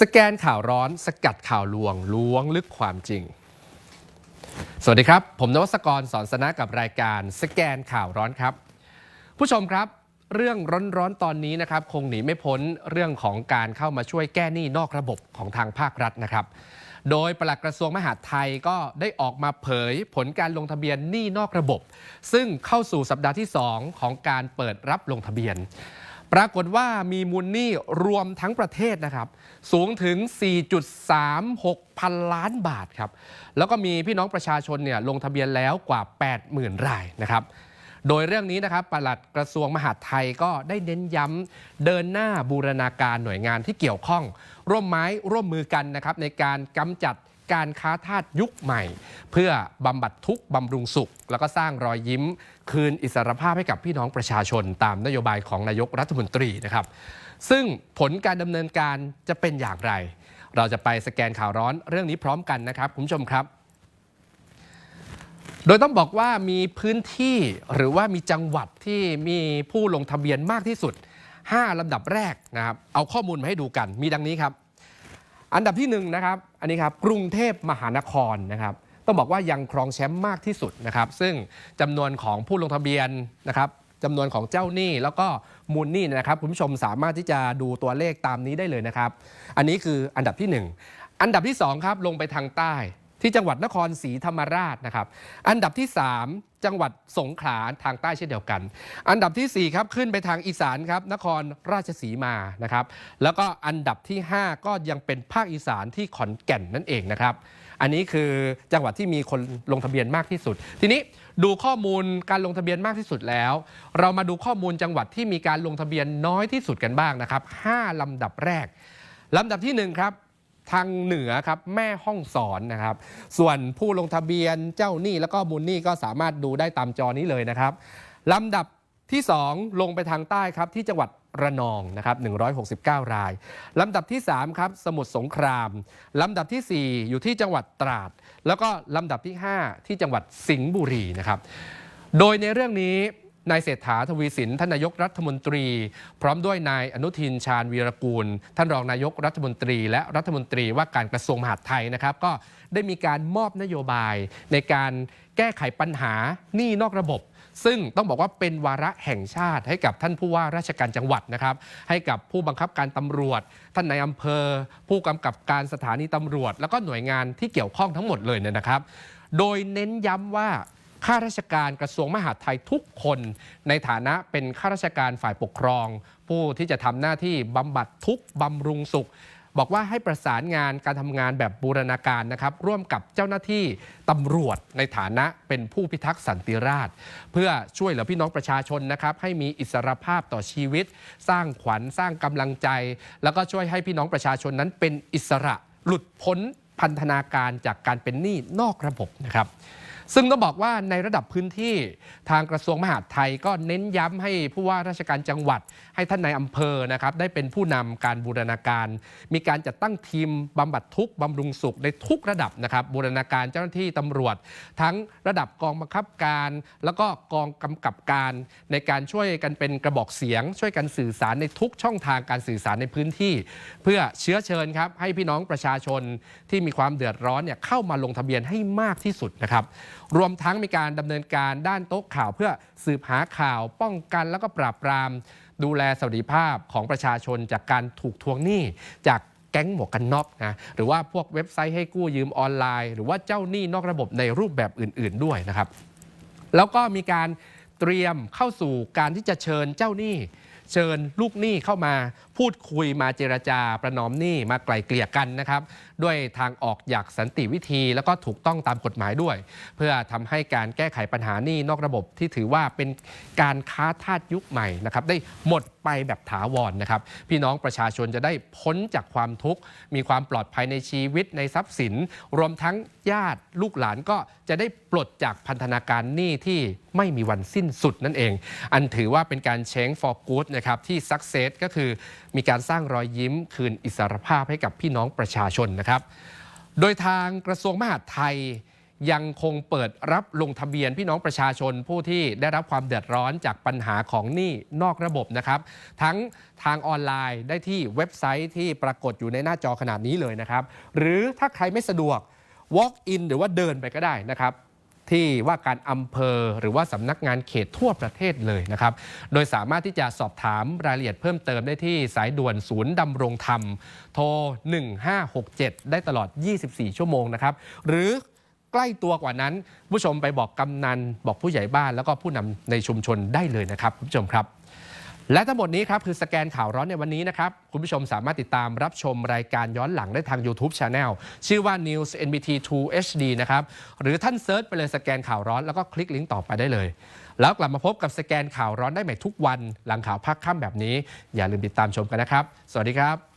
สแกนข่าวร้อนสกัดข่าวลวงล้วงลึกความจริง สวัสดีครับ ผมนวสกรสอนสนะกับรายการสแกนข่าวร้อนครับ ผู้ชมครับ เรื่องร้อนๆตอนนี้นะครับ คงหนีไม่พ้นเรื่องของการเข้ามาช่วยแก้หนี้นอกระบบของทางภาครัฐนะครับ โดยปลัดกระทรวงมหาดไทยก็ได้ออกมาเผยผลการลงทะเบียนหนี้นอกระบบ ซึ่งเข้าสู่สัปดาห์ที่ 2 ของการเปิดรับลงทะเบียน ปรากฏว่ามีมูลหนี้รวมทั้งประเทศนะครับ สูงถึง 4.36 พันล้านบาทครับ แล้วก็มีพี่น้องประชาชนเนี่ยลงทะเบียนแล้วกว่า 80,000 รายนะครับ โดยเรื่องนี้นะครับปลัดกระทรวงมหาดไทยก็ได้เน้นย้ำเดินหน้าบูรณาการหน่วยงานที่เกี่ยวข้อง ร่วมไม้ร่วมมือกันนะครับในการกำจัด การค้าทาสยุคใหม่ เพื่อบำบัดทุกข์บำรุงสุข แล้วก็สร้างรอยยิ้ม คืนอิสรภาพให้กับพี่น้องประชาชน ตามนโยบายของนายกรัฐมนตรีนะครับ ซึ่งผลการดำเนินการจะเป็นอย่างไร เราจะไปสแกนข่าวร้อนเรื่องนี้พร้อมกันนะครับคุณผู้ชมครับโดยต้องบอกว่ามีพื้นที่หรือว่ามีจังหวัดที่มีผู้ลงทะเบียนมากที่สุด 5 ลำดับแรกนะครับ เอาข้อมูลมาให้ดูกัน มีดังนี้ครับ อันดับที่1นงนะครับอันนี้ครับกรุงเทพมหานครนะครับต้องบอกว่ายังครองแชมป์มากที่สุดนะครับ ซึ่งจำนวนของผู้ลงทะเบียนนะครับจำนวนของเจ้าหนี้แล้วก็มูลหนี้นะครับคุณผู้ชมสามารถที่จะดูตัวเลขตามนี้ได้เลยนะครับ อันนี้คืออันดับที่ 1 อันดับที่2ครับลงไปทางใต้ ที่จังหวัดนครศรีธรรมราชนะครับ อันดับที่ 3 จังหวัดสงขลาทางใต้เช่นเดียวกัน อันดับทีสี่4ครับขึ้นไปทางอีสานครับนครราชสีมานะครับ แล้วก็อันดับที่ 5 ก็ยังเป็นภาคอีสานที่ขอนแก่นนั่นเองนะครับ อันนี้คือจังหวัดที่มีคนลงทะเบียนมากที่สุด ทีนี้ดูข้อมูลการลงทะเบียนมากที่สุดแล้ว เรามาดูข้อมูลจังหวัดที่มีการลงทะเบียนน้อยที่สุดกันบ้างนะครับ5ลำดับแรกลำดับที่1ครับ ทางเหนือครับแม่ห้องสอนนะครับ ส่วนผู้ลงทะเบียนเจ้าหนี้แล้วก็มูลหนี้ก็สามารถดูได้ตามจอนี้เลยนะครับลำดับที่ 2 ลงไปทางใต้ครับที่จังหวัดระนองนะครับ169 ราย ลำดับที่ 3 ครับ สมุทรสงคราม ลำดับทีสี่4 อยู่ที่จังหวัดตราด แล้วก็ลำดับที่ 5 ที่จังหวัดสิงห์บุรีนะครับ โดยในเรื่องนี้ นายเศรษฐาทวีสินท่านนายกรัฐมนตรี พร้อมด้วยนายอนุทินชาญวีรกูล ท่านรองนายกรัฐมนตรี และรัฐมนตรีว่าการกระทรวงมหาดไทยนะครับ ก็ได้มีการมอบนโยบายในการแก้ไขปัญหาหนี้นอกระบบ ซึ่งต้องบอกว่าเป็นวาระแห่งชาติให้กับท่านผู้ว่าราชการจังหวัดนะครับ ให้กับผู้บังคับการตำรวจ ท่านในายอำเภอ ผู้กำกับการสถานีตำรวจ แล้วก็หน่วยงานที่เกี่ยวข้องทั้งหมดเลยเนี่ยนะครับ โดยเน้นย้ำว่า ข้าราชการกระทรวงมหาดไทยทุกคน ในฐานะเป็นข้าราชการฝ่ายปกครอง ผู้ที่จะทำหน้าที่บำบัดทุกข์บำรุงสุข บอกว่าให้ประสานงานการทำงานแบบบูรณาการนะครับ ร่วมกับเจ้าหน้าที่ตำรวจในฐานะเป็นผู้พิทักษ์สันติราษฎร์เพื่อช่วยเหลือพี่น้องประชาชนนะครับ ให้มีอิสรภาพต่อชีวิต สร้างขวัญสร้างกำลังใจ แล้วก็ช่วยให้พี่น้องประชาชนนั้นเป็นอิสระหลุดพ้นพันธนาการจากการเป็นหนี้นอกระบบนะครับ ซึ่งต้องบอกว่าในระดับพื้นที่ทางกระทรวงมหาดไทยก็เน้นย้ำให้ผู้ว่าราชการจังหวัด ให้ท่านในอำเภอนะครับได้เป็นผู้นำการบูรณาการ มีการจัดตั้งทีมบำบัดทุกข์บำรุงสุขในทุกระดับนะครับบูรณาการเจ้าหน้าที่ตำรวจ ทั้งระดับกองบังคับการ แล้วก็กองกำกับการในการช่วยกันเป็นกระบอกเสียง ช่วยกันสื่อสารในทุกช่องทางการสื่อสารในพื้นที่ เพื่อเชื้อเชิญครับให้พี่น้องประชาชนที่มีความเดือดร้อนเนี่ยเข้ามาลงทะเบียนให้มากที่สุดนะครับ รวมทั้งมีการดำเนินการด้านโต๊ะข่าว เพื่อสืบหาข่าวป้องกันแล้วก็ปราบปราม ดูแลสวัสดิภาพของประชาชนจากการถูกทวงหนี้จากแก๊งหมวกกันน็อกนะหรือว่าพวกเว็บไซต์ให้กู้ยืมออนไลน์ หรือว่าเจ้าหนี้นอกระบบในรูปแบบอื่น ๆด้วยนะครับ แล้วก็มีการเตรียมเข้าสู่การที่จะเชิญเจ้าหนี้ เชิญลูกหนี้เข้ามาพูดคุยมาเจรจาประนอมหนี้มาไกล่เกลี่ยกันนะครับด้วยทางออกอย่างสันติวิธี แล้วก็ถูกต้องตามกฎหมายด้วย เพื่อทำให้การแก้ไขปัญหาหนี้นอกระบบที่ถือว่าเป็นการค้าทาสยุคใหม่นะครับได้หมดไปแบบถาวรนะครับ พี่น้องประชาชนจะได้พ้นจากความทุกข์มีความปลอดภัยในชีวิตในทรัพย์สิน รวมทั้งญาติลูกหลานก็จะได้ปลดจากพันธนาการหนี้ที่ไม่มีวันสิ้นสุดนั่นเอง อันถือว่าเป็นการเช้ง for good นะครับที่ success ก็คือมีการสร้างรอยยิ้มคืนอิสรภาพให้กับพี่น้องประชาชนนะครับ โดยทางกระทรวงมหาดไทย ยังคงเปิดรับลงทะเบียนพี่น้องประชาชนผู้ที่ได้รับความเดือดร้อนจากปัญหาของหนี้นอกระบบนะครับ ทั้งทางออนไลน์ได้ที่เว็บไซต์ที่ปรากฏอยู่ในหน้าจอขนาดนี้เลยนะครับ หรือถ้าใครไม่สะดวก walk in หรือว่าเดินไปก็ได้นะครับที่ว่าการอำเภอหรือว่าสำนักงานเขตทั่วประเทศเลยนะครับ โดยสามารถที่จะสอบถามรายละเอียดเพิ่มเติมได้ที่สายด่วนศูนย์ดำรงธรรม โทร 1567 ได้ตลอด 24 ชั่วโมงนะครับ หรือ ใกล้ตัวกว่านั้น ผู้ชมไปบอกกำนัน บอกผู้ใหญ่บ้าน แล้วก็ผู้นำในชุมชนได้เลยนะครับผู้ชมครับ และทั้งหมดนี้ครับคือสแกนข่าวร้อนในวันนี้นะครับคุณผู้ชมสามารถติดตามรับชมรายการย้อนหลังได้ทาง YouTube Channel ชื่อว่า News NBT 2 HD นะครับหรือท่านเซิร์ชไปเลยสแกนข่าวร้อนแล้วก็คลิกลิงก์ต่อไปได้เลย แล้วกลับมาพบกับสแกนข่าวร้อนได้ใหม่ทุกวันหลังข่าวพักค่ำแบบนี้ อย่าลืมติดตามชมกันนะครับ สวัสดีครับ